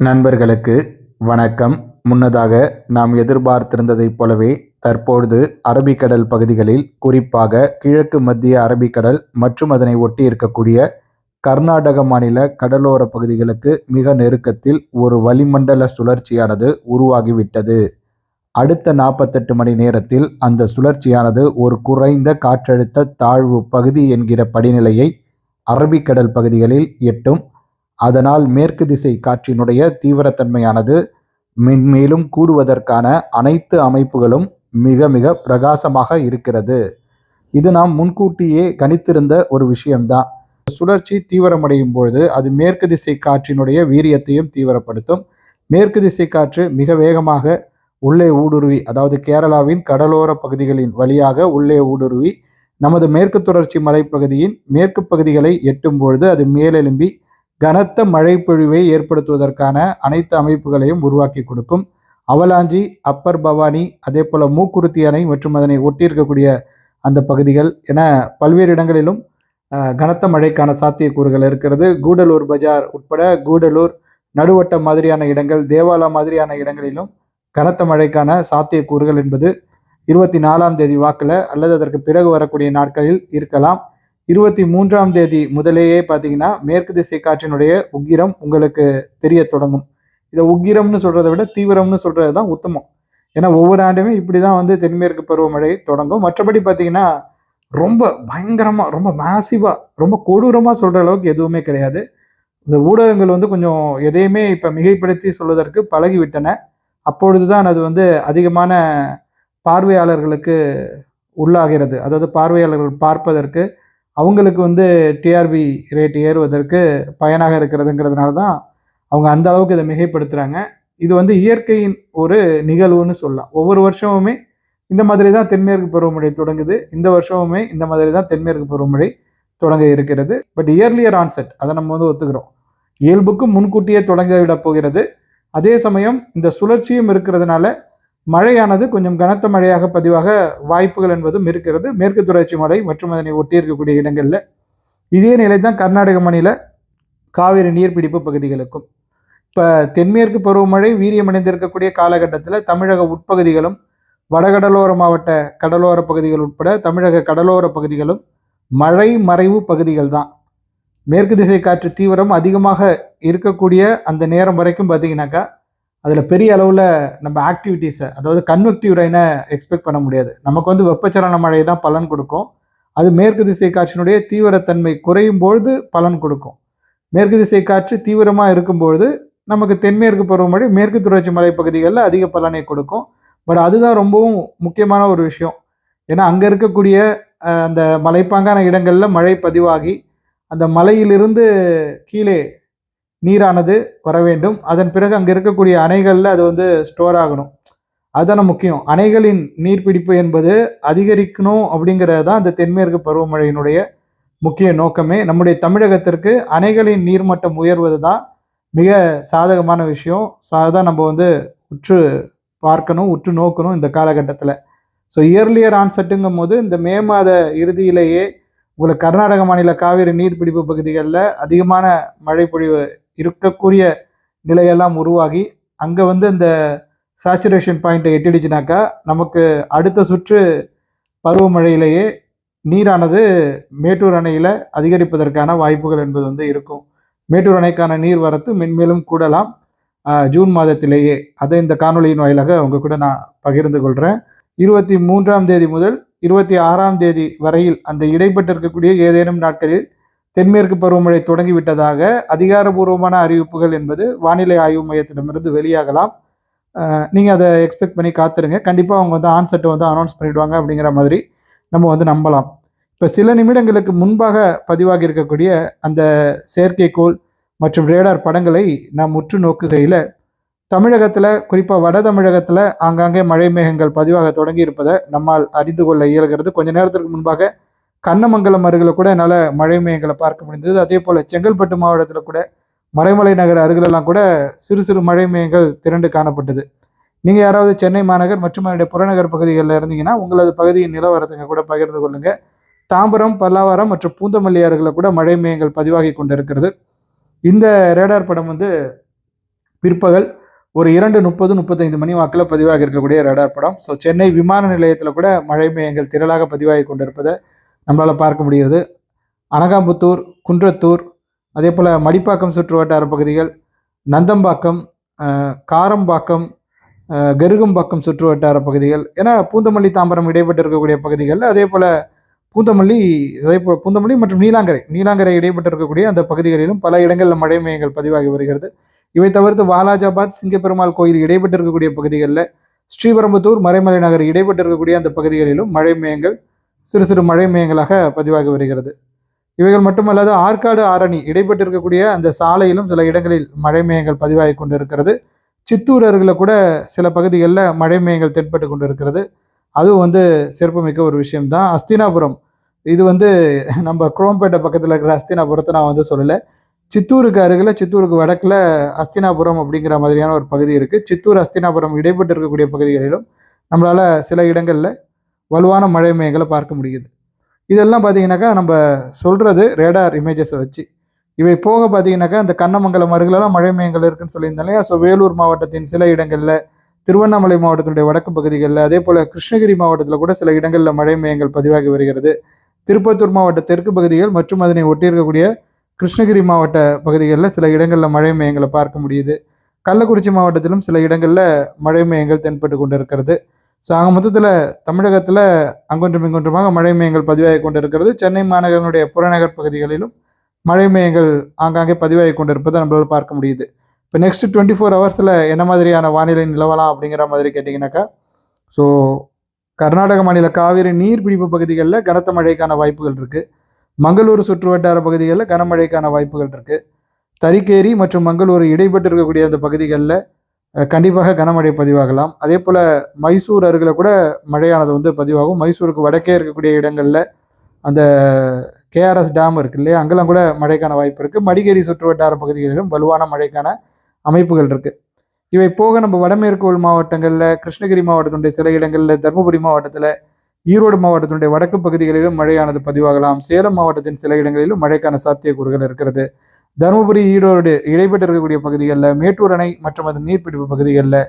நண்பர்களுக்கு வணக்கம். முன்னதாக நாம் எதிர்பார்த்திருந்ததைப் போலவே தற்பொழுது அரபிக்கடல் பகுதிகளில் குறிப்பாக கிழக்கு மத்திய அரபிக்கடல் மற்றும் அதனை ஒட்டி இருக்கக்கூடிய கர்நாடக மாநில கடலோர பகுதிகளுக்கு மிக நெருக்கத்தில் ஒரு வளிமண்டல சுழற்சியானது உருவாகிவிட்டது. அடுத்த நாற்பத்தெட்டு மணி நேரத்தில் அந்த சுழற்சியானது ஒரு குறைந்த காற்றழுத்த தாழ்வு பகுதி என்கிற படிநிலையை அரபிக்கடல் பகுதிகளில் எட்டும். அதனால் மேற்கு திசை காற்றினுடைய தீவிரத்தன்மையானது மென்மேலும் கூடுவதற்கான அனைத்து அமைப்புகளும் மிக மிக பிரகாசமாக இருக்கிறது. இது நாம் முன்கூட்டியே கணித்திருந்த ஒரு விஷயம்தான். சுழற்சி தீவிரமடையும் பொழுது அது மேற்கு திசை காற்றினுடைய வீரியத்தையும் தீவிரப்படுத்தும். மேற்கு திசை காற்று மிக வேகமாக உள்ளே ஊடுருவி அதாவது கேரளாவின் கடலோர பகுதிகளின் வழியாக உள்ளே ஊடுருவி நமது மேற்கு தொடர்ச்சி மலைப்பகுதியின் மேற்கு பகுதிகளை எட்டும் பொழுது அது மேலெலும்பி கனத்த மழை பொழிவை ஏற்படுத்துவதற்கான அனைத்து அமைப்புகளையும் உருவாக்கி கொடுக்கும். அவலாஞ்சி அப்பர் பவானி அதே போல் மூக்குருத்தி அணை மற்றும் அதனை ஒட்டியிருக்கக்கூடிய அந்த பகுதிகள் என பல்வேறு இடங்களிலும் கனத்த மழைக்கான சாத்தியக்கூறுகள் இருக்கிறது. கூடலூர் பஜார் உட்பட கூடலூர் நடுவட்டம் மாதிரியான இடங்கள் தேவாலா மாதிரியான இடங்களிலும் கனத்த மழைக்கான சாத்தியக்கூறுகள் என்பது இருபத்தி நாலாம் தேதி வாக்கில் அல்லது அதற்கு பிறகு வரக்கூடிய நாட்களில் இருக்கலாம். இருபத்தி மூன்றாம் தேதி முதலேயே பார்த்தீங்கன்னா மேற்கு திசை காற்றினுடைய உக்கிரம் உங்களுக்கு தெரிய தொடங்கும். இதை உக்கிரம்னு சொல்கிறத விட தீவிரம்னு சொல்கிறது தான் உத்தமம். ஏன்னா ஒவ்வொரு ஆண்டுமே இப்படி தான் வந்து தென்மேற்கு பருவமழை தொடங்கும். மற்றபடி பார்த்தீங்கன்னா ரொம்ப பயங்கரமாக ரொம்ப மேசிவாக ரொம்ப கொடூரமாக சொல்கிற அளவுக்கு எதுவுமே கிடையாது. இந்த ஊடகங்கள் வந்து கொஞ்சம் எதையுமே இப்போ மிகைப்படுத்தி சொல்வதற்கு பழகிவிட்டன. அப்பொழுது தான் அது வந்து அதிகமான பார்வையாளர்களுக்கு உள்ளாகிறது. அதாவது பார்வையாளர்கள் பார்ப்பதற்கு அவங்களுக்கு வந்து டிஆர்பி ரேட் ஏறுவதற்கு பயனாக இருக்கிறதுங்கிறதுனால தான் அவங்க அந்த அளவுக்கு இதை மிகைப்படுத்துகிறாங்க இது வந்து இயற்கையின் ஒரு நிகழ்வுன்னு சொல்லலாம். ஒவ்வொரு வருஷமுமே இந்த மாதிரி தான் தென்மேற்கு பருவமழை தொடங்குது. இந்த வருஷமுமே இந்த மாதிரி தான் தென்மேற்கு பருவமழை தொடங்க இருக்கிறது. பட் இயர்லியர் ஆன்செட் அதை நம்ம வந்து ஒத்துக்கிறோம். இயல்புக்கும் முன்கூட்டியே தொடங்க விட போகிறது. அதே சமயம் இந்த சுழற்சியும் இருக்கிறதுனால மழையானது கொஞ்சம் கனத்த மழையாக பதிவாக வாய்ப்புகள் என்பதும் இருக்கிறது. மேற்கு தொடர்ச்சி மலை மற்றும் அதனை ஒட்டி இருக்கக்கூடிய இடங்களில் இதே நிலை தான் கர்நாடக மாநில காவிரி நீர்பிடிப்பு பகுதிகளுக்கும். இப்போ தென்மேற்கு பருவமழை வீரியமடைந்திருக்கக்கூடிய காலகட்டத்தில் தமிழக உட்பகுதிகளும் வடகடலோர மாவட்ட கடலோர பகுதிகள் உட்பட தமிழக கடலோர பகுதிகளும் மழை மறைவு பகுதிகள் தான் மேற்கு திசை காற்று தீவிரம் அதிகமாக இருக்கக்கூடிய அந்த நேரம் வரைக்கும் பார்த்தீங்கன்னாக்கா அதில் பெரிய அளவில் நம்ம ஆக்டிவிட்டீஸை அதாவது கன்வெக்டிவ் ரெயினை எக்ஸ்பெக்ட் பண்ண முடியாது. நமக்கு வந்து வெப்பச்சலன மழை தான் பலன் கொடுக்கும். அது மேற்கு திசை காற்றினுடைய தீவிரத்தன்மை குறையும் பொழுது பலன் கொடுக்கும். மேற்கு திசை காற்று தீவிரமாக இருக்கும்பொழுது நமக்கு தென்மேற்கு பருவமழை மேற்கு தொடர்ச்சி மலை பகுதிகளில் அதிக பலனை கொடுக்கும். பட் அதுதான் ரொம்பவும் முக்கியமான ஒரு விஷயம். ஏன்னா அங்கே இருக்கக்கூடிய அந்த மலைப்பாங்கான இடங்களில் மழை பதிவாகி அந்த மலையிலிருந்து கீழே நீரானது வர வேண்டும். அதன் பிறகு அங்கே இருக்கக்கூடிய அணைகளில் அது வந்து ஸ்டோர் ஆகணும். அதுதானே முக்கியம். அணைகளின் நீர்பிடிப்பு என்பது அதிகரிக்கணும் அப்படிங்கிறது தான் இந்த தென்மேற்கு பருவமழையினுடைய முக்கிய நோக்கமே. நம்முடைய தமிழகத்திற்கு அணைகளின் நீர்மட்டம் உயர்வது தான் மிக சாதகமான விஷயம். ஸோ அதான் நம்ம வந்து உற்று பார்க்கணும் உற்று நோக்கணும் இந்த காலகட்டத்தில். ஸோ இயர்லியர் ஆன்செட்டுங்கும் போது இந்த மே மாத இறுதியிலேயே உங்களுக்கு கர்நாடக மாநில காவிரி நீர்பிடிப்பு பகுதிகளில் அதிகமான மழை பொழிவு இருக்கக்கூடிய நிலையெல்லாம் உருவாகி அங்கே வந்து இந்த சாச்சுரேஷன் பாயிண்ட்டை எட்டிடுச்சுனாக்கா நமக்கு அடுத்த சுற்று பருவமழையிலேயே நீரானது மேட்டூர் அணையில் அதிகரிப்பதற்கான வாய்ப்புகள் என்பது வந்து இருக்கும். மேட்டூர் அணைக்கான நீர் வரத்து மென்மேலும் கூடலாம். ஜூன் மாதத்திலேயே. அதை இந்த காணொலியின் வாயிலாக அவங்க கூட நான் பகிர்ந்து கொள்கிறேன் இருபத்தி மூன்றாம் தேதி முதல் இருபத்தி ஆறாம் தேதி வரையில் அந்த இடைப்பட்டிருக்கக்கூடிய ஏதேனும் நாட்களில் தென்மேற்கு பருவமழை தொடங்கிவிட்டதாக அதிகாரபூர்வமான அறிவிப்புகள் என்பது வானிலை ஆய்வு மையத்திடமிருந்து வெளியாகலாம். நீங்கள் அதை எக்ஸ்பெக்ட் பண்ணி காத்துருங்க. கண்டிப்பாக அவங்க வந்து ஆன்சர்ட்டை வந்து அனௌன்ஸ் பண்ணிவிடுவாங்க அப்படிங்கிற மாதிரி நம்ம வந்து நம்பலாம். இப்போ சில நிமிடங்களுக்கு முன்பாக பதிவாகி இருக்கக்கூடிய அந்த செயற்கைக்கோள் மற்றும் ரேடார் படங்களை நாம் முற்று நோக்குகையில் தமிழகத்தில் குறிப்பாக வட தமிழகத்தில் ஆங்காங்கே மழை மேகங்கள் பதிவாக தொடங்கி இருப்பதை நம்மால் அறிந்து கொள்ள இயல்கிறது. கொஞ்ச நேரத்திற்கு முன்பாக கண்ணமங்கலம் அருகில் கூட என்னால் மழை மேகங்களை பார்க்க முடிந்தது. அதே போல் செங்கல்பட்டு மாவட்டத்தில் கூட மறைமலை நகர் அருகிலெல்லாம் கூட சிறு சிறு மழை மேகங்கள் திரண்டு காணப்பட்டது. நீங்கள் யாராவது சென்னை மாநகர் மற்றும் அதனுடைய புறநகர் பகுதிகளில் இருந்தீங்கன்னா உங்களது பகுதியின் நிலவரத்துங்க கூட பகிர்ந்து கொள்ளுங்கள் தாம்பரம் பல்லாவரம் மற்றும் பூந்தமல்லி அருகில் கூட மழை மேகங்கள் பதிவாகி கொண்டிருக்கிறது. இந்த ரேடார் படம் வந்து பிற்பகல் ஒரு இரண்டு முப்பது முப்பத்தைந்து மணி வாக்கில் பதிவாகி இருக்கக்கூடிய ரேடார் படம். ஸோ சென்னை விமான நிலையத்தில் கூட மழை மேகங்கள் திரளாக பதிவாகி கொண்டிருப்பதை நம்மளால் பார்க்க முடிகிறது. அனகாம்புத்தூர் குன்றத்தூர் அதே போல் மடிப்பாக்கம் சுற்று வட்டார பகுதிகள் நந்தம்பாக்கம் காரம்பாக்கம் கருகம்பாக்கம் சுற்று வட்டார பகுதிகள் ஏன்னா பூந்தமல்லி தாம்பரம் இடைப்பட்டு இருக்கக்கூடிய பகுதிகள் அதே போல் பூந்தமல்லி அதே போல் பூந்தமல்லி மற்றும் நீலாங்கரை நீலாங்கரை இடைப்பட்டு இருக்கக்கூடிய அந்த பகுதிகளிலும் பல இடங்களில் மழை மேகங்கள் பதிவாகி வருகிறது. இவை தவிர்த்து வாலாஜாபாத் சிங்கப்பெருமாள் கோயில் இடைப்பட்டு இருக்கக்கூடிய பகுதிகளில் ஸ்ரீபெரும்புத்தூர் மறைமலை நகர் இடைப்பட்டு இருக்கக்கூடிய அந்த பகுதிகளிலும் மழை மேகங்கள் சிறு சிறு மழை மேயங்களாக பதிவாகி வருகிறது. இவைகள் மட்டுமல்லாது ஆற்காடு ஆரணி இடைப்பட்டு இருக்கக்கூடிய அந்த சாலையிலும் சில இடங்களில் மழை மேயங்கள் பதிவாகி கொண்டிருக்கிறது. சித்தூர் அருகில் கூட சில பகுதிகளில் மழை மேயங்கள் தென்பட்டு கொண்டிருக்கிறது. அதுவும் வந்து சிறப்புமிக்க ஒரு விஷயம்தான். அஸ்தினாபுரம் இது வந்து நம்ம குரோம்பேட்டை பக்கத்தில் இருக்கிற அஸ்தினாபுரத்தை நான் வந்து சொல்லலை. சித்தூருக்கு அருகில் சித்தூருக்கு வடக்கில் அஸ்தினாபுரம் அப்படிங்கிற மாதிரியான ஒரு பகுதி இருக்குது சித்தூர் அஸ்தினாபுரம் இடைப்பட்டு இருக்கக்கூடிய பகுதிகளிலும் நம்மளால் சில இடங்களில் வலுவான மழை மேகங்களை பார்க்க முடியுது. இதெல்லாம் பார்த்தீங்கன்னாக்கா நம்ம சொல்கிறது ரேடார் இமேஜஸை வச்சு. இவை போக பார்த்தீங்கன்னாக்கா இந்த கண்ணமங்கலம் அருகிலெல்லாம் மழை மேகங்கள் இருக்குன்னு சொல்லியிருந்தாலே ஸோ வேலூர் மாவட்டத்தின் சில இடங்களில் திருவண்ணாமலை மாவட்டத்தினுடைய வடக்கு பகுதிகளில் அதே போல் கிருஷ்ணகிரி மாவட்டத்தில் கூட சில இடங்களில் மழை மேகங்கள் பதிவாகி வருகிறது. திருப்பத்தூர் மாவட்ட தெற்கு பகுதிகள் மற்றும் அதனை ஒட்டியிருக்கக்கூடிய கிருஷ்ணகிரி மாவட்ட பகுதிகளில் சில இடங்களில் மழை மேகங்களை பார்க்க முடியுது. கள்ளக்குறிச்சி மாவட்டத்திலும் சில இடங்களில் மழை மேகங்கள் தென்பட்டு கொண்டிருக்கிறது. ஸோ ஆக மொத்தத்தில் தமிழகத்தில் அங்கொன்றும் இங்கொன்றுமாக மழை மேயங்கள் பதிவாகி கொண்டிருக்கிறது. சென்னை மாநகரனுடைய புறநகர் பகுதிகளிலும் மழை மேகங்கள் ஆங்காங்கே பதிவாகி கொண்டிருப்பதை நம்மளால் பார்க்க முடியுது. இப்போ நெக்ஸ்ட் டுவெண்ட்டி ஃபோர் ஹவர்ஸில் என்ன மாதிரியான வானிலை நிலவலாம் அப்படிங்கிற மாதிரி கேட்டிங்கனாக்கா ஸோ கர்நாடக மாநில காவிரி நீர்பிடிப்பு பகுதிகளில் கனத்த மழைக்கான வாய்ப்புகள் இருக்குது மங்களூர் சுற்று வட்டார பகுதிகளில் கனமழைக்கான வாய்ப்புகள் இருக்குது தரிக்கேரி மற்றும் மங்களூர் இடைப்பட்டு இருக்கக்கூடிய அந்த பகுதிகளில் கண்டிப்பாக கனமழை பதிவாகலாம். அதே போல் மைசூர் அருகில் கூட மழையானது வந்து பதிவாகும். மைசூருக்கு வடக்கே இருக்கக்கூடிய இடங்களில் அந்த கேஆர்எஸ் டேம் இருக்கு இல்லையா? அங்கெல்லாம் கூட மழைக்கான வாய்ப்பு இருக்குது மடிகேரி சுற்று வட்டார பகுதிகளிலும் வலுவான மழைக்கான அமைப்புகள் இருக்குது இவை போக நம்ம வடமேற்கு உள் மாவட்டங்களில் கிருஷ்ணகிரி மாவட்டத்தினுடைய சில இடங்களில் தருமபுரி மாவட்டத்தில் ஈரோடு மாவட்டத்தினுடைய வடக்கு பகுதிகளிலும் மழையானது பதிவாகலாம். சேலம் மாவட்டத்தின் சில இடங்களிலும் மழைக்கான சாத்தியக்கூறுகள் இருக்கிறது. தருமபுரி ஈரோடு இடைப்பட்டு இருக்கக்கூடிய பகுதிகளில் மேட்டூர் அணை மற்றும் அதன் நீர்பிடிப்பு பகுதிகளில்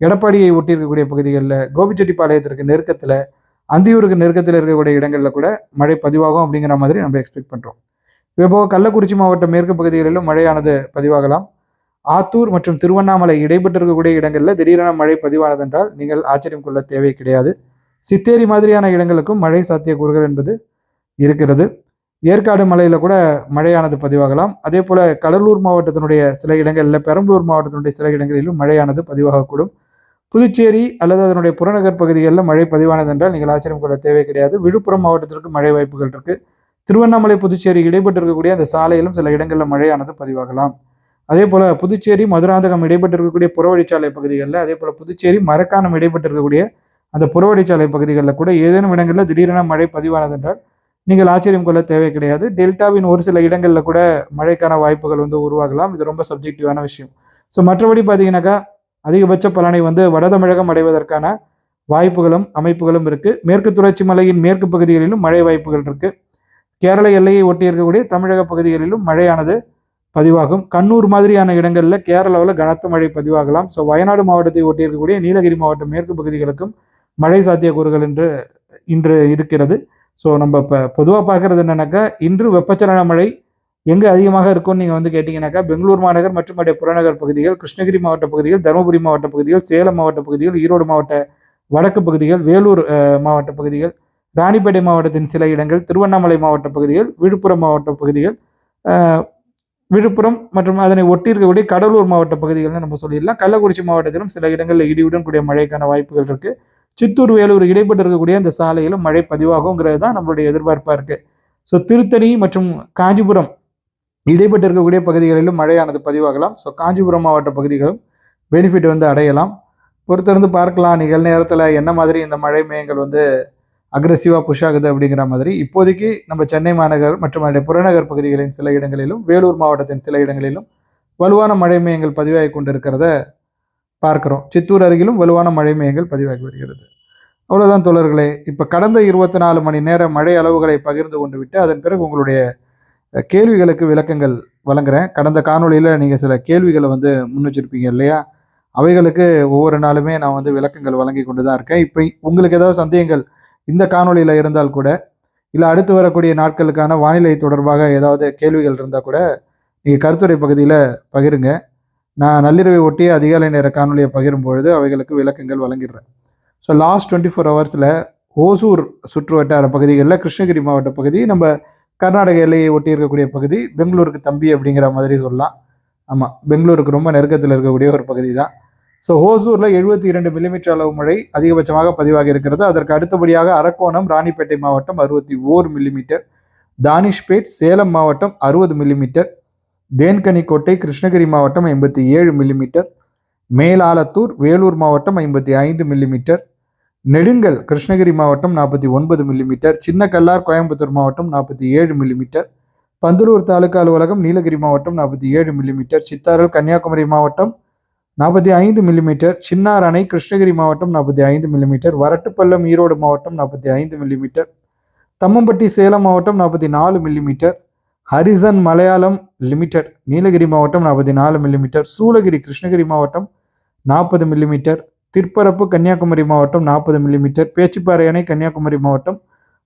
எடப்பாடியை ஒட்டி இருக்கக்கூடிய பகுதிகளில் கோபிச்செட்டிப்பாளையத்திற்கு நெருக்கத்தில் அந்தியூருக்கு நெருக்கத்தில் இருக்கக்கூடிய இடங்களில் கூட மழை பதிவாகும் அப்படிங்கிற மாதிரி நம்ம எக்ஸ்பெக்ட் பண்ணுறோம் இதேபோக கள்ளக்குறிச்சி மாவட்ட மேற்கு பகுதிகளிலும் மழையானது பதிவாகலாம். ஆத்தூர் மற்றும் திருவண்ணாமலை இடைப்பட்டு இருக்கக்கூடிய இடங்களில் திடீரென மழை பதிவானதென்றால் நீங்கள் ஆச்சரியம் கொள்ள தேவை கிடையாது. சித்தேரி மாதிரியான இடங்களுக்கும் மழை சாத்தியக்கூறுகள் என்பது இருக்கிறது. ஏற்காடு மலையில் கூட மழையானது பதிவாகலாம். அதே போல் கடலூர் மாவட்டத்தினுடைய சில இடங்களில் பெரம்பலூர் மாவட்டத்தினுடைய சில இடங்களிலும் மழையானது பதிவாகக்கூடும். புதுச்சேரி அல்லது அதனுடைய புறநகர் பகுதிகளில் மழை பதிவானது என்றால் நீங்கள் ஆச்சரியம் கொள்ள தேவை கிடையாது. விழுப்புரம் மாவட்டத்திற்கு மழை வாய்ப்புகள் இருக்குது திருவண்ணாமலை புதுச்சேரி இடைப்பட்டு இருக்கக்கூடிய அந்த சாலையிலும் சில இடங்களில் மழையானது பதிவாகலாம். அதே போல் புதுச்சேரி மதுராந்தகம் இடைப்பட்டு இருக்கக்கூடிய புறவழிச்சாலை பகுதிகளில் அதே போல் புதுச்சேரி மரக்காணம் இடைப்பட்டு இருக்கக்கூடிய அந்த புறவழிச்சாலை பகுதிகளில் கூட ஏதேனும் இடங்களில் திடீரென மழை பதிவானது என்றால் நீங்கள் ஆச்சரியம் கொள்ள தேவை கிடையாது. டெல்டாவின் ஒரு சில இடங்களில் கூட மழைக்கான வாய்ப்புகள் வந்து உருவாகலாம். இது ரொம்ப சப்ஜெக்டிவான விஷயம். ஸோ மற்றபடி பார்த்தீங்கன்னாக்கா அதிகபட்ச பலனை வந்து வட தமிழகம் அடைவதற்கான வாய்ப்புகளும் அமைப்புகளும் இருக்குது மேற்கு தொடர்ச்சி மலையின் மேற்கு பகுதிகளிலும் மழை வாய்ப்புகள் இருக்குது கேரள எல்லையை ஒட்டி இருக்கக்கூடிய தமிழக பகுதிகளிலும் மழையானது பதிவாகும். கண்ணூர் மாதிரியான இடங்களில் கேரளாவில் கனத்த மழை பதிவாகலாம். ஸோ வயநாடு மாவட்டத்தை ஒட்டி இருக்கக்கூடிய நீலகிரி மாவட்ட மேற்கு பகுதிகளுக்கும் மழை சாத்தியக்கூறுகள் என்று இன்று இருக்கிறது. ஸோ நம்ம இப்போ பொதுவாக பார்க்குறது என்னென்னாக்கா இன்று வெப்பச்சலன மழை எங்கே அதிகமாக இருக்கும்னு நீங்கள் வந்து கேட்டிங்கனாக்கா பெங்களூர் மாநகர் மற்றும் அடைய புறநகர் பகுதிகள் கிருஷ்ணகிரி மாவட்ட பகுதிகள் தருமபுரி மாவட்ட பகுதிகள் சேலம் மாவட்ட பகுதிகள் ஈரோடு மாவட்ட வடக்கு பகுதிகள் வேலூர் மாவட்ட பகுதிகள் ராணிப்பேட்டை மாவட்டத்தின் சில இடங்கள் திருவண்ணாமலை மாவட்ட பகுதிகள் விழுப்புரம் மாவட்ட பகுதிகள் விழுப்புரம் மற்றும் அதனை ஒட்டி இருக்கக்கூடிய கடலூர் மாவட்ட பகுதிகள்னு நம்ம சொல்லிடலாம். கள்ளக்குறிச்சி மாவட்டத்திலும் சில இடங்களில் இடியுடன் கூடிய மழைக்கான வாய்ப்புகள் இருக்குது சித்தூர் வேலூர் இடைப்பட்டு இருக்கக்கூடிய அந்த சாலையிலும் மழை பதிவாகுங்கிறது தான் நம்மளுடைய எதிர்பார்ப்பாக இருக்குது ஸோ திருத்தணி மற்றும் காஞ்சிபுரம் இடைப்பட்டு இருக்கக்கூடிய பகுதிகளிலும் மழையானது பதிவாகலாம். ஸோ காஞ்சிபுரம் மாவட்ட பகுதிகளும் பெனிஃபிட் வந்து அடையலாம். பொறுத்திருந்து பார்க்கலாம் நிகழ்நேரத்தில் என்ன மாதிரி இந்த மழை மேயங்கள் வந்து அக்ரெசிவாக புஷ் ஆகுது அப்படிங்கிற மாதிரி. இப்போதைக்கு நம்ம சென்னை மாநகர் மற்றும் அதனுடைய புறநகர் பகுதிகளின் சில இடங்களிலும் வேலூர் மாவட்டத்தின் சில இடங்களிலும் வலுவான மழை மேயங்கள் பதிவாகி கொண்டிருக்கிறத பார்க்கிறோம். சித்தூர் அருகிலும் வலுவான மழை மேகங்கள் பதிவாகி வருகிறது. அவ்வளோதான் தோழர்களே. இப்போ கடந்த இருபத்தி நாலு மணி நேர மழை அளவுகளை பகிர்ந்து கொண்டு விட்டு அதன் பிறகு உங்களுடைய கேள்விகளுக்கு விளக்கங்கள் வழங்குறேன். கடந்த காணொளியில் நீங்கள் சில கேள்விகளை வந்து முன்னிச்சிருப்பீங்க இல்லையா? அவைகளுக்கு ஒவ்வொரு நாளுமே நான் வந்து விளக்கங்கள் வழங்கி கொண்டு தான் இருக்கேன். இப்போ உங்களுக்கு ஏதாவது சந்தேகங்கள் இந்த காணொளியில் இருந்தால் கூட இல்லை அடுத்து வரக்கூடிய நாட்களுக்கான வானிலை தொடர்பாக ஏதாவது கேள்விகள் இருந்தால் கூட நீங்கள் கருத்துரை பகுதியில் பகிருங்க. நான் நள்ளிரவை ஒட்டி அதிகாலை நேர காணொலியை பகிரும் பொழுது அவைகளுக்கு விளக்கங்கள் வழங்கிடுறேன். ஸோ லாஸ்ட் டுவெண்ட்டி ஃபோர் ஹவர்ஸில் ஓசூர் சுற்று வட்டார பகுதிகளில் கிருஷ்ணகிரி மாவட்ட பகுதி நம்ம கர்நாடக எல்லையை ஒட்டி இருக்கக்கூடிய பகுதி பெங்களூருக்கு தம்பி அப்படிங்கிற மாதிரி சொல்லலாம். ஆமாம் பெங்களூருக்கு ரொம்ப நெருக்கத்தில் இருக்கக்கூடிய ஒரு பகுதி தான். ஸோ ஹோசூரில் எழுபத்தி இரண்டு மில்லிமீட்டர் அளவு மழை அதிகபட்சமாக பதிவாகி இருக்கிறது. அதற்கு அடுத்தபடியாக அரக்கோணம் ராணிப்பேட்டை மாவட்டம் அறுபத்தி ஓர் மில்லிமீட்டர் தானிஷ்பேட் சேலம் மாவட்டம் அறுபது மில்லிமீட்டர் தேன்கனிக்கோட்டை கிருஷ்ணகிரி மாவட்டம் ஐம்பத்தி ஏழு மில்லிமீட்டர் மேலாலத்தூர் வேலூர் மாவட்டம் ஐம்பத்தி ஐந்து மில்லிமீட்டர் நெடுங்கல் கிருஷ்ணகிரி மாவட்டம் நாற்பத்தி ஒன்பது மில்லிமீட்டர் சின்ன கல்லார் கோயம்புத்தூர் மாவட்டம் நாற்பத்தி ஏழு மில்லிமீட்டர் பந்தலூர் தாலுகா அலுவலகம் நீலகிரி மாவட்டம் நாற்பத்தி ஏழு மில்லிமீட்டர் சித்தாரல் கன்னியாகுமரி மாவட்டம் நாற்பத்தி ஐந்து மில்லிமீட்டர் சின்னார் அணை கிருஷ்ணகிரி மாவட்டம் நாற்பத்தி ஐந்து மில்லிமீட்டர் வரட்டுப்பள்ளம் ஈரோடு மாவட்டம் நாற்பத்தி ஐந்து மில்லிமீட்டர் தம்மம்பட்டி சேலம் மாவட்டம் நாற்பத்தி நாலு millimetre Harrison Malayalam limited Nilgiri மாவட்டம் நாற்பத்தி நாலு மில்லிமீட்டர் சூளகிரி கிருஷ்ணகிரி மாவட்டம் நாற்பது மில்லிமீட்டர் திருப்பரப்பு கன்னியாகுமரி மாவட்டம் நாற்பது மில்லிமீட்டர் பேச்சுப்பாறை அணை கன்னியாகுமரி மாவட்டம்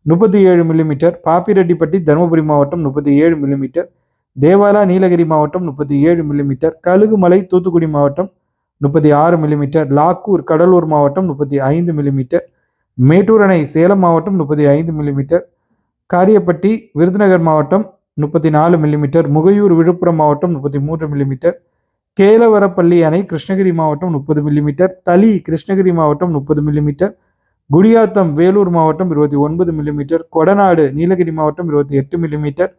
முப்பத்தி ஏழு மில்லிமீட்டர் பாப்பிரெட்டிப்பட்டி தருமபுரி மாவட்டம் முப்பத்தி ஏழு மில்லிமீட்டர் தேவாலா நீலகிரி மாவட்டம் முப்பத்தி ஏழு மில்லிமீட்டர் கழுகுமலை தூத்துக்குடி மாவட்டம் முப்பத்தி ஆறு மில்லிமீட்டர் லாக்கூர் கடலூர் மாவட்டம் முப்பத்தி ஐந்து மில்லிமீட்டர் மேட்டூர் அணை சேலம் மாவட்டம் முப்பத்தி ஐந்து மில்லிமீட்டர் காரியப்பட்டி விருதுநகர் மாவட்டம் முப்பத்தி நாலு மில்லிமீட்டர் முகையூர் விழுப்புரம் மாவட்டம் முப்பத்தி மூன்று மில்லிமீட்டர் கேலவரப்பள்ளி அணை கிருஷ்ணகிரி மாவட்டம் முப்பது மில்லிமீட்டர் தளி கிருஷ்ணகிரி மாவட்டம் முப்பது மில்லிமீட்டர் குடியாத்தம் வேலூர் மாவட்டம் இருபத்தி ஒன்பது மில்லிமீட்டர் கொடநாடு நீலகிரி மாவட்டம் இருபத்தி எட்டு மில்லிமீட்டர்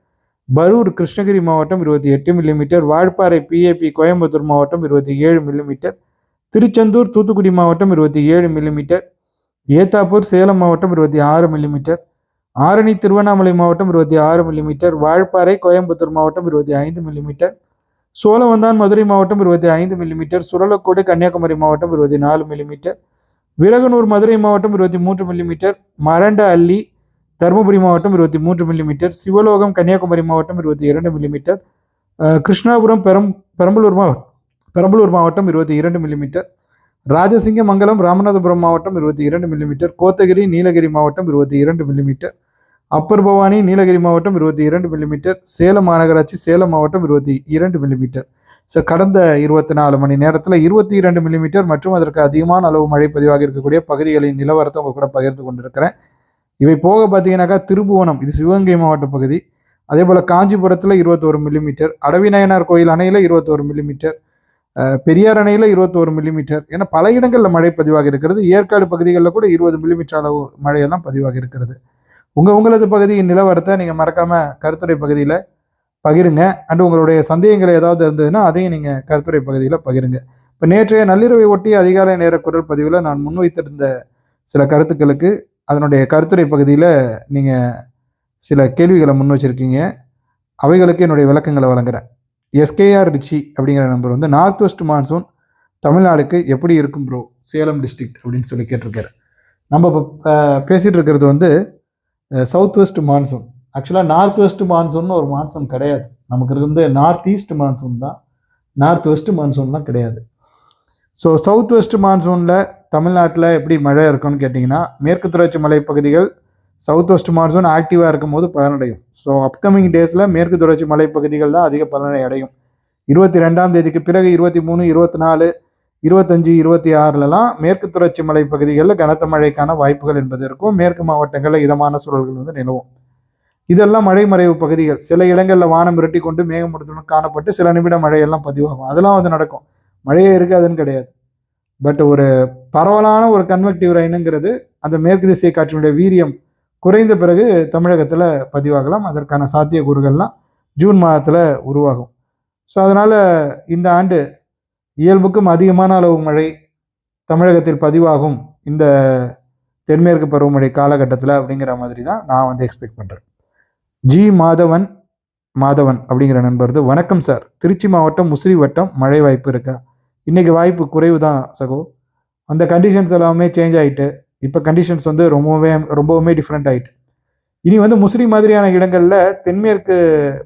பரூர் கிருஷ்ணகிரி மாவட்டம் இருபத்தி எட்டு மில்லிமீட்டர் வாழ்ப்பாறை பிஏபி கோயம்புத்தூர் மாவட்டம் இருபத்தி ஏழு மில்லிமீட்டர் திருச்செந்தூர் தூத்துக்குடி மாவட்டம் இருபத்தி ஏழு மில்லிமீட்டர் ஏத்தாப்பூர் சேலம் மாவட்டம் இருபத்தி ஆறு மில்லிமீட்டர் ஆரணி திருவண்ணாமலை மாவட்டம் இருபத்தி ஆறு மில்லிமீட்டர் வால்பாறை கோயம்புத்தூர் மாவட்டம் இருபத்தி ஐந்து மில்லிமீட்டர் சோழவந்தான் மதுரை மாவட்டம் இருபத்தி ஐந்து மில்லிமீட்டர் சுரலக்கோடு கன்னியாகுமரி மாவட்டம் இருபத்தி நாலு மில்லிமீட்டர் விரகனூர் மதுரை மாவட்டம் இருபத்தி மூன்று மில்லிமீட்டர் மரண்ட அள்ளி தருமபுரி மாவட்டம் இருபத்தி மூன்று மில்லிமீட்டர் சிவலோகம் கன்னியாகுமரி மாவட்டம் இருபத்தி இரண்டு மில்லிமீட்டர் கிருஷ்ணாபுரம் பெரம் பெரம்பலூர் மாவட்டம் பெரம்பலூர் மாவட்டம் இருபத்தி இரண்டு மில்லிமீட்டர் ராஜசிங்கமங்கலம் ராமநாதபுரம் மாவட்டம் இருபத்தி இரண்டு மில்லிமீட்டர் கோத்தகிரி நீலகிரி மாவட்டம் இருபத்தி இரண்டு மில்லிமீட்டர் அப்பர் பவானி நீலகிரி மாவட்டம் இருபத்தி இரண்டு மில்லிமீட்டர் சேலம் மாநகராட்சி சேலம் மாவட்டம் இருபத்தி இரண்டு மில்லிமீட்டர் ஸோ கடந்த இருபத்தி நாலு மணி நேரத்தில் இருபத்தி இரண்டு மில்லிமீட்டர் மற்றும் அதற்கு அதிகமான அளவு மழை பதிவாக இருக்கக்கூடிய பகுதிகளின் நிலவரத்தை உங்கள் கூட பகிர்ந்து கொண்டிருக்கிறேன். இவை போக பார்த்தீங்கன்னாக்கா திருபுவனம் இது சிவகங்கை மாவட்ட பகுதி. அதே போல் காஞ்சிபுரத்தில் இருபத்தோரு மில்லிமீட்டர் அடவிநாயனார் கோயில் அணையில் இருபத்தோரு மில்லிமீட்டர் பெரியார் அணையில் இருபத்தோரு மில்லிமீட்டர் என பல இடங்களில் மழை பதிவாக இருக்கிறது. ஏற்காடு பகுதிகளில் கூட இருபது மில்லிமீட்டர் அளவு மழையெல்லாம் பதிவாக இருக்கிறது. உங்கள் உங்களது பகுதியின் நிலவரத்தை நீங்கள் மறக்காமல் கருத்துரை பகுதியில் பகிருங்க. அண்டு உங்களுடைய சந்தேகங்கள் ஏதாவது இருந்ததுன்னா அதையும் நீங்கள் கருத்துரை பகுதியில் பகிருங்க. இப்போ நேற்றைய நள்ளிரவை ஒட்டி அதிகாலை நேர குரல் பதிவில் நான் முன்வைத்திருந்த சில கருத்துக்களுக்கு அதனுடைய கருத்துரை பகுதியில் நீங்கள் சில கேள்விகளை முன் வச்சிருக்கீங்க. அவைகளுக்கு என்னுடைய விளக்கங்களை வழங்குறேன். எஸ்கேஆர் ரிச்சி அப்படிங்கிற நம்பர் வந்து நார்த் வெஸ்ட் மான்சூன் தமிழ்நாடுக்கு எப்படி இருக்கும் ப்ரோ சேலம் டிஸ்ட்ரிக்ட் அப்படின்னு சொல்லி கேட்டிருக்காரு. நம்ம இப்போ பேசிகிட்டு இருக்கிறது வந்து சவுத் வெஸ்ட் மான்சூன் ஆக்சுவலாக நார்த் வெஸ்ட் மான்சூன் ஒரு மான்சூன் கிடையாது. நமக்கு இருந்து நார்த் ஈஸ்ட் மான்சூன் தான் நார்த் வெஸ்ட் மான்சூன்லாம் கிடையாது. ஸோ சவுத் வெஸ்ட் மான்சூனில் தமிழ்நாட்டில் எப்படி மழை இருக்கும்னு கேட்டிங்கன்னா மேற்கு தொடர்ச்சி மலைப்பகுதிகள் சவுத் வெஸ்ட் மான்சூன் ஆக்டிவாக இருக்கும் போது பலனடையும். ஸோ அப்கமிங் டேஸில் மேற்கு தொடர்ச்சி மலைப்பகுதிகள் தான் அதிக பலனை அடையும். இருபத்தி ரெண்டாம் தேதிக்கு பிறகு இருபத்தி மூணு இருபத்தி நாலு இருபத்தஞ்சி இருபத்தி ஆறுலலாம் மேற்கு தொடர்ச்சி மலை பகுதிகளில் கனத்த மழைக்கான வாய்ப்புகள் என்பது இருக்கும். மேற்கு மாவட்டங்களில் இதமான சூழல்கள் வந்து நிலவும். இதெல்லாம் மழை மறைவு பகுதிகள். சில இடங்களில் வானம் இருட்டி கொண்டு மேகமூட்டத்துடன் காணப்பட்டு சில நிமிட மழையெல்லாம் பதிவாகும். அதெல்லாம் வந்து நடக்கும். மழையே இருக்காதுன்னு கிடையாது. பட் ஒரு பரவலான ஒரு கன்வெக்டிவ் ரைனுங்கிறது அந்த மேற்கு திசை காற்றினுடைய வீரியம் குறைந்த பிறகு தமிழகத்தில் பதிவாகலாம். அதற்கான சாத்தியக்கூறுகள்லாம் ஜூன் மாதத்தில் உருவாகும். ஸோ அதனால் இந்த ஆண்டு இயல்புக்கும் அதிகமான அளவு மழை தமிழகத்தில் பதிவாகும் இந்த தென்மேற்கு பருவமழை காலகட்டத்தில் அப்படிங்கிற மாதிரி தான் நான் வந்து எக்ஸ்பெக்ட் பண்ணுறேன் ஜி மாதவன் மாதவன் அப்படிங்கிற நண்பர் வணக்கம் சார் திருச்சி மாவட்டம் முசிறி வட்டம் மழை வாய்ப்பு இருக்கா? இன்றைக்கி வாய்ப்பு குறைவு தான் சகோ. அந்த கண்டிஷன்ஸ் எல்லாமே சேஞ்ச் ஆகிட்டு இப்போ கண்டிஷன்ஸ் வந்து ரொம்பவே ரொம்பவுமே டிஃப்ரெண்ட் ஆகிட்டு இனி வந்து முசிறி மாதிரியான இடங்களில் தென்மேற்கு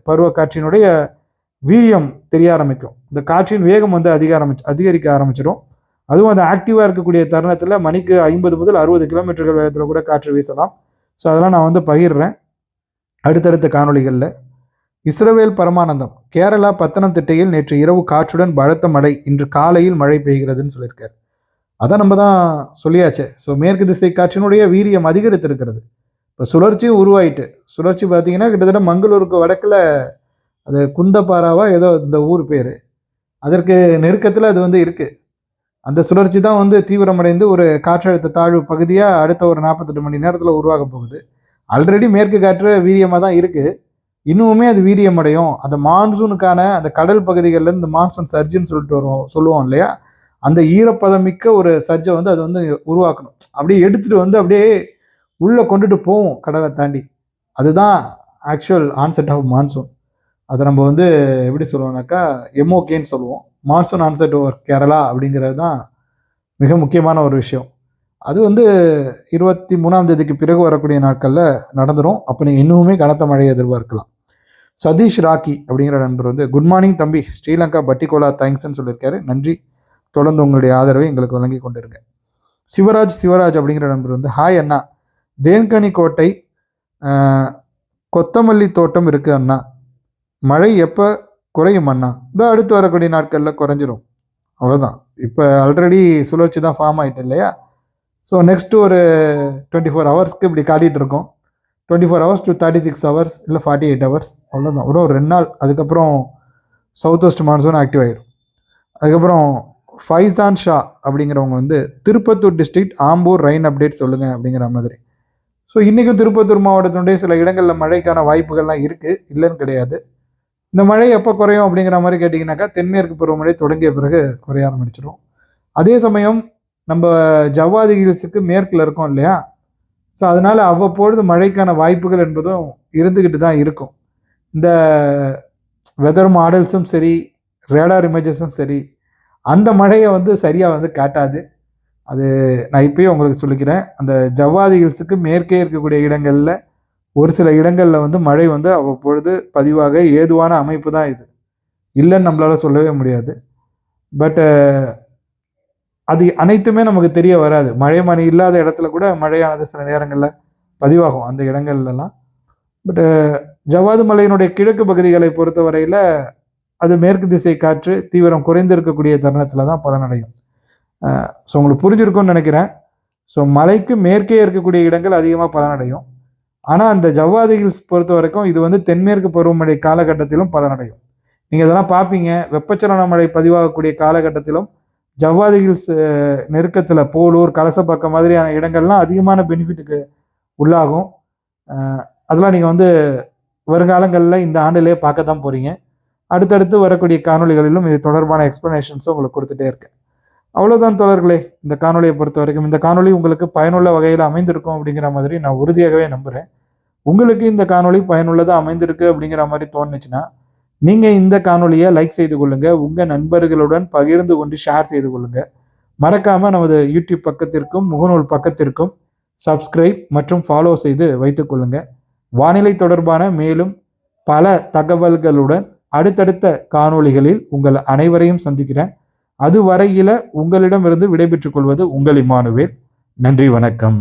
பருவ காற்றினுடைய வீரியம் தெரிய ஆரம்பிக்கும். இந்த காற்றின் வேகம் வந்து அதிக ஆரம்பிச்சு அதிகரிக்க ஆரம்பிச்சிடும். அதுவும் அந்த ஆக்டிவாக இருக்கக்கூடிய தருணத்தில் மணிக்கு ஐம்பது முதல் அறுபது கிலோமீட்டர்கள் வேகத்தில் கூட காற்று வீசலாம். ஸோ அதெல்லாம் நான் வந்து பகிர்றேன். அடுத்தடுத்த காணொளிகளில். இஸ்ரவேல் பரமானந்தம் கேரளா பத்தனம்திட்டையில் நேற்று இரவு காற்றுடன் பலத்த மழை இன்று காலையில் மழை பெய்கிறதுன்னு சொல்லியிருக்காரு. அதான் நம்ம தான் சொல்லியாச்சே. ஸோ மேற்கு திசை காற்றினுடைய வீரியம் அதிகரித்திருக்கிறது. இப்போ சுழற்சியும் உருவாயிட்டு சுழற்சி பார்த்தீங்கன்னா கிட்டத்தட்ட மங்களூருக்கு வடக்கில் அது குந்தப்பாராவா ஏதோ இந்த ஊர் பேர். அதற்கு நெருக்கத்தில் அது வந்து இருக்குது அந்த சுழற்சி தான் வந்து தீவிரமடைந்து ஒரு காற்றழுத்த தாழ்வு பகுதியாக அடுத்த ஒரு நாற்பத்தெட்டு மணி நேரத்தில் உருவாக போகுது. ஆல்ரெடி மேற்கு காற்று வீரியமாக தான் இருக்குது இன்னுமே அது வீரியம் அடையும் அந்த மான்சூனுக்கான அந்த கடல் பகுதிகளில் இந்த மான்சூன் சர்ஜின்னு சொல்லிட்டு வருவோம் சொல்லுவோம் இல்லையா? அந்த ஈரப்பதம் மிக்க ஒரு சர்ஜை வந்து அது வந்து உருவாக்கணும். அப்படியே எடுத்துகிட்டு வந்து அப்படியே உள்ளே கொண்டுட்டு போவோம் கடலை தாண்டி. அதுதான் ஆக்சுவல் ஆன்செட் ஆஃப் மான்சூன் அதை நம்ம வந்து எப்படி சொல்லுவோம்னாக்கா எம்ஓகேன்னு சொல்லுவோம். மான்சூன் ஆன்செட் ஓவர் கேரளா அப்படிங்கிறது தான் மிக முக்கியமான ஒரு விஷயம். அது வந்து இருபத்தி மூணாம் தேதிக்கு பிறகு வரக்கூடிய நாட்களில் நடந்துடும் அப்போ நீங்கள் இன்னுமே கனத்த மழையை எதிர்பார்க்கலாம். சதீஷ் ராக்கி அப்படிங்கிற நண்பர் வந்து குட் மார்னிங் தம்பி. ஸ்ரீலங்கா பட்டிகோலா தேங்க்ஸ்ன்னு சொல்லியிருக்காரு. நன்றி. தொடர்ந்து உங்களுடைய ஆதரவை எங்களுக்கு வழங்கி கொண்டிருங்க. சிவராஜ் சிவராஜ் அப்படிங்கிற நண்பர் வந்து ஹாய் அண்ணா. தேன்கனி கோட்டை கொத்தமல்லி தோட்டம் இருக்குது அண்ணா. மழை எப்போ குறையும் அண்ணா? இதோ அடுத்து வரக்கூடிய நாட்களில் குறைஞ்சிரும். அவ்வளோதான் இப்போ ஆல்ரெடி சுழற்சி தான் ஃபார்ம் ஆகிட்டு இல்லையா? ஸோ நெக்ஸ்ட்டு ஒரு டுவெண்ட்டி ஃபோர் ஹவர்ஸ்க்கு இப்படி காட்டிகிட்டு இருக்கோம். Twenty four hours to thirty six hours இல்லை ஃபார்ட்டி எயிட் ஹவர்ஸ் அவ்வளோதான் ஒரு ரெண்டு நாள். அதுக்கப்புறம் சவுத் வெஸ்ட் மான்சூன் ஆக்டிவ் ஆகிடும் அதுக்கப்புறம் ஃபைசான் ஷா அப்படிங்கிறவங்க வந்து Tirupattur district Ambur rain update சொல்லுங்கள் அப்படிங்கிற மாதிரி. ஸோ இன்றைக்கும் திருப்பத்தூர் மாவட்டத்தினுடைய சில இடங்களில் மழைக்கான வாய்ப்புகள்லாம் இருக்குது இல்லைன்னு கிடையாது. இந்த மழை எப்போ குறையும் அப்படிங்கிற மாதிரி கேட்டிங்கனாக்கா தென்மேற்கு பருவமழை தொடங்கிய பிறகு குறைய ஆரம்பிச்சிடும் அதே சமயம் நம்ம ஜவ்வாதி ஹில்ஸுக்கு மேற்கில் இருக்கோம் இல்லையா? ஸோ அதனால் அவ்வப்பொழுது மழைக்கான வாய்ப்புகள் என்பதும் இருந்துக்கிட்டு தான் இருக்கும். இந்த வெதர் மாடல்ஸும் சரி ரேடார் இமேஜஸும் சரி அந்த மழையை வந்து சரியாக வந்து காட்டாது. அது நான் இப்பயும் உங்களுக்கு சொல்லிக்கிறேன். அந்த ஜவ்வாதி ஹில்ஸுக்கு மேற்கே இருக்கக்கூடிய இடங்களில் ஒரு சில இடங்களில் வந்து மழை வந்து அவ்வப்பொழுது பதிவாக ஏதுவான அமைப்பு தான் இது. இல்லைன்னு நம்மளால் சொல்லவே முடியாது. பட்டு அது அனைத்துமே நமக்கு தெரிய வராது. மழை மணி இல்லாத இடத்துல கூட மழையானது சில நேரங்களில் பதிவாகும் அந்த இடங்கள்லாம் பட்டு ஜவாது மலையினுடைய கிழக்கு பகுதிகளை பொறுத்தவரையில் அது மேற்கு திசை காற்று தீவிரம் குறைந்திருக்கக்கூடிய தருணத்தில் தான் பலனடையும். ஸோ உங்களுக்கு புரிஞ்சிருக்கும்னு நினைக்கிறேன். ஸோ மலைக்கு மேற்கே இருக்கக்கூடிய இடங்கள் அதிகமாக பலனடையும். ஆனால் அந்த ஜவ்வாது ஹில்ஸ் பொறுத்த வரைக்கும் இது வந்து தென்மேற்கு பருவமழை காலகட்டத்திலும் பலனடையும். நீங்கள் இதெல்லாம் பார்ப்பீங்க வெப்பச்சலன மழை பதிவாகக்கூடிய காலகட்டத்திலும் ஜவ்வாது ஹில்ஸ் நெருக்கத்தில் போலூர் கலசப்பக்கம் மாதிரியான இடங்கள்லாம் அதிகமான பெனிஃபிட்டுக்கு உள்ளாகும். அதெல்லாம் நீங்கள் வந்து வருங்காலங்களில் இந்த ஆண்டிலே பார்க்க தான் போகிறீங்க அடுத்தடுத்து வரக்கூடிய காணொலிகளிலும் இது தொடர்பான எக்ஸ்ப்ளனேஷன்ஸும் உங்களுக்கு கொடுத்துட்டே இருக்கேன். அவ்வளோதான் தோழர்களே இந்த காணொலியை பொறுத்த வரைக்கும் இந்த காணொலி உங்களுக்கு பயனுள்ள வகையில் அமைந்திருக்கும் அப்படிங்கிற மாதிரி நான் உறுதியாகவே நம்புகிறேன் உங்களுக்கு இந்த காணொலி பயனுள்ளதாக அமைந்திருக்கு அப்படிங்கிற மாதிரி தோணுச்சுன்னா நீங்கள் இந்த காணொலியை லைக் செய்து கொள்ளுங்கள் உங்கள் நண்பர்களுடன் பகிர்ந்து கொண்டு ஷேர் செய்து கொள்ளுங்கள் மறக்காமல் நமது யூடியூப் பக்கத்திற்கும் முகநூல் பக்கத்திற்கும் சப்ஸ்கிரைப் மற்றும் ஃபாலோ செய்து வைத்துக்கொள்ளுங்கள் வானிலை தொடர்பான மேலும் பல தகவல்களுடன் அடுத்தடுத்த காணொளிகளில் உங்கள் அனைவரையும் சந்திக்கிறேன். அதுவரையில உங்களிடமிருந்து விடைபெற்றுக் கொள்வது உங்கள் இமானுவேல். நன்றி வணக்கம்.